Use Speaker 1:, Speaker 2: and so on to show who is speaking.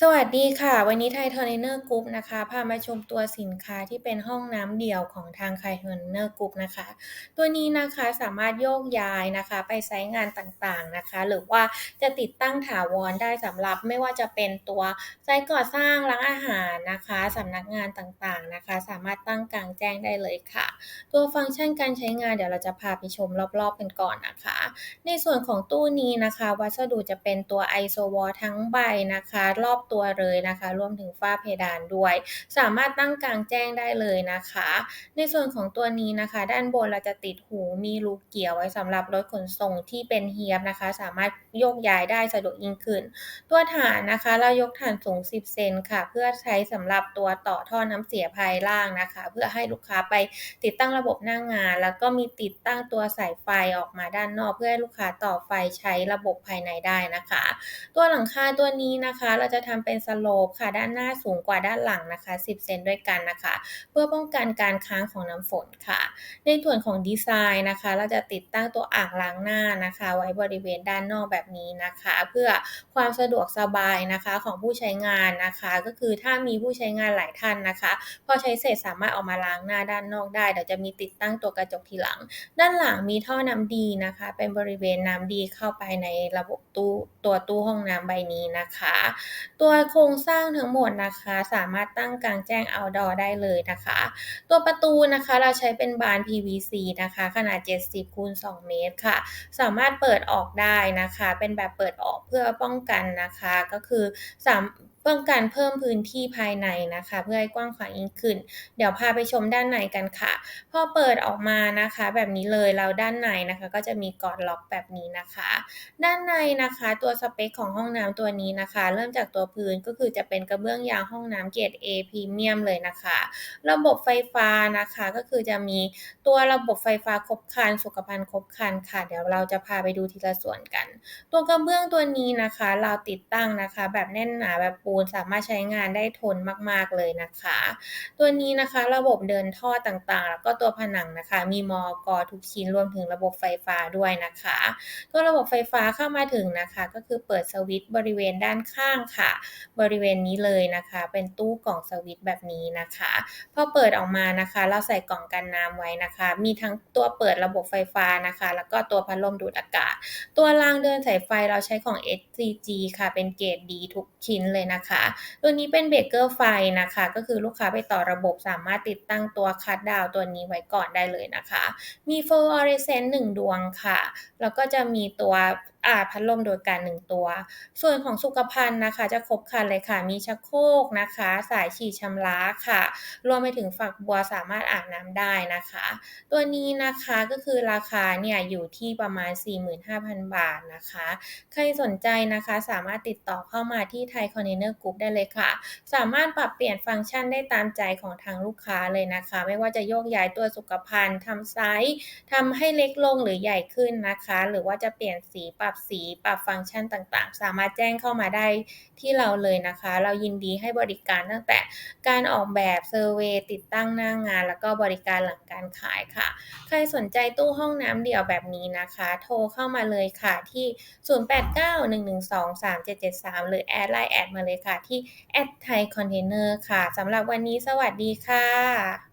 Speaker 1: สวัสดีค่ะ วันนี้ไทยเทอร์เรเนอร์กรุ๊ปนะคะพามาชมตัวสินค้าที่เป็นห้องน้ำเดี่ยวของทางไทยเทอร์เรเนอร์กรุ๊ปนะคะ ตัวนี้นะคะสามารถโยกย้ายนะคะไปไซต์งานต่างๆนะคะ หรือว่าจะติดตั้งถาวรได้สำหรับไม่ว่าจะเป็นตัวไซต์ก่อสร้างร้านอาหารนะคะสำนักงานต่างๆนะคะ สามารถตั้งกลางแจ้งได้เลยค่ะ ตัวฟังก์ชันการใช้งานเดี๋ยวเราจะพาไปชมรอบๆกันก่อนนะคะ ในส่วนของตู้นี้นะคะ วัสดุจะเป็นตัวไอโซวอลทั้งใบนะคะ รอบตัวเลยนะคะ รวมถึงฝ้าเพดานด้วย สามารถตั้งกลางแจ้งได้เลยนะคะ ในส่วนของตัวนี้นะคะ ด้านบนเราจะติดหูมีรูเกี่ยวไว้สำหรับรถขนส่งที่เป็นเฮียบนะคะ สามารถโยกย้ายได้สะดวกยิ่งขึ้น ตัวฐานนะคะเรายกฐานสูง 10 เซนค่ะ เพื่อใช้สำหรับตัวต่อท่อน้ำเสียภายล่างนะคะ เพื่อให้ลูกค้าไปติดตั้งระบบหน้างงาน แล้วก็มีติดตั้งตัวสายไฟออกมาด้านนอก เพื่อให้ลูกค้าต่อไฟใช้ระบบภายในได้นะคะ ตัวหลังคาตัวนี้นะคะ เราจะททำเป็นสโลปค่ะ ด้านหน้าสูงกว่าด้านหลังนะคะ 10 เซนด้วยกันนะคะ เพื่อป้องกันการค้างของน้ำฝนค่ะ ในส่วนของดีไซน์นะคะ เราจะติดตั้งตัวอ่างล้างหน้านะคะ ไว้บริเวณด้านนอกแบบนี้นะคะ เพื่อความสะดวกสบายนะคะของผู้ใช้งานนะคะ ก็คือถ้ามีผู้ใช้งานหลายท่านนะคะ พอใช้เสร็จสามารถออกมาล้างหน้าด้านนอกได้เดี๋ยวจะมีติดตั้งตัวกระจกทีหลัง ด้านหลังมีท่อน้ำดีนะคะ เป็นบริเวณน้ำดีเข้าไปในระบบตู้ตัวตู้ห้องน้ำใบนี้นะคะตัวโครงสร้างทั้งหมดนะคะ สามารถตั้งกลางแจ้ง outdoor ได้เลยนะคะ ตัวประตูนะคะเราใช้เป็นบาน PVC นะคะ ขนาด 70คูณ2เมตรค่ะ สามารถเปิดออกได้นะคะ เป็นแบบเปิดออกเพื่อป้องกันนะคะ ก็คือสาม ป้องกันเพิ่มพื้นที่ภายในนะคะ เพื่อให้กว้างขวางยิ่งขึ้น เดี๋ยวพาไปชมด้านในกันค่ะ พอเปิดออกมานะคะ แบบนี้เลยแล้วด้านในนะคะ ก็จะมีกอดล็อกแบบนี้นะคะ ด้านในนะคะตัวสเปคของห้องน้ำตัวนี้นะคะ เริ่มจากตัวพื้นก็คือจะเป็นกระเบื้องยางห้องน้ำเกรด A พรีเมียมเลยนะคะ ระบบไฟฟ้านะคะก็คือจะมีตัวระบบไฟฟ้าครบครันสุขภัณฑ์ครบครันค่ะ เดี๋ยวเราจะพาไปดูทีละส่วนกัน ตัวกระเบื้องตัวนี้นะคะ เราติดตั้งนะคะ แบบแน่นหนาแบบปูนสามารถใช้งานได้ทนมาก ๆ เลยนะคะ ตัวนี้นะคะระบบเดินท่อต่างๆ แล้วก็ตัวผนังนะคะ มีมอกอทุกชิ้นรวมถึงระบบไฟฟ้าด้วยนะคะ ตัวระบบไฟฟ้าเข้ามาถึงนะคะ ก็คือเปิดสวิตช์บริเวณด้านข้างค่ะ บริเวณนี้เลยนะคะ เป็นตู้กล่องสวิตช์แบบนี้นะคะพอเปิดออกมานะคะ เราใส่กล่องกันน้ำไว้นะคะ มีทั้งตัวเปิดระบบไฟฟ้านะคะ แล้วก็ตัวพัดลมดูดอากาศ ตัวรางเดินสายไฟเราใช้ของ SCG ค่ะ เป็นเกรดดีทุกชิ้นเลยนะคะตัวนี้เป็นเบรกเกอร์ไฟนะคะ ก็คือลูกค้าไปต่อระบบสามารถติดตั้งตัวคัดดาวตัวนี้ไว้ก่อนได้เลยนะคะ มีโฟลอเรสเซนต์หนึ่งดวงค่ะ แล้วก็จะมีตัว อ่าพัดลมโดยการหนึ่งตัว ส่วนของสุขภัณฑ์นะคะ จะครบครันเลยค่ะ มีชักโครกนะคะ สายฉีดชำระค่ะ รวมไปถึงฝักบัวสามารถอาบน้ำได้นะคะ ตัวนี้นะคะก็คือราคาเนี่ยอยู่ที่ประมาณ 45,000 บาทนะคะ ใครสนใจนะคะสามารถติดต่อเข้ามาที่ไทยคอนเทนเนอร์กรุ๊ปได้เลยค่ะ สามารถปรับเปลี่ยนฟังก์ชันได้ตามใจของทางลูกค้าเลยนะคะ ไม่ว่าจะโยกย้ายตัวสุขภัณฑ์ทำไซส์ทำให้เล็กลงหรือใหญ่ขึ้นนะคะ หรือว่าจะเปลี่ยนสีปรับรับสีปรับฟังก์ชันต่างๆ สามารถแจ้งเข้ามาได้ที่เราเลยนะคะ เรายินดีให้บริการตั้งแต่การออกแบบเซอร์เวยติดตั้งหน้างงาน แล้วก็บริการหลังการขายค่ะ ใครสนใจตู้ห้องน้ำเดี่ยวแบบนี้นะคะ โทรเข้ามาเลยค่ะที่ 0891123773 หรือแอดไลน์แอดมาเลยค่ะที่แอดไทยคอนเทนเนอร์ค่ะสำหรับวันนี้สวัสดีค่ะ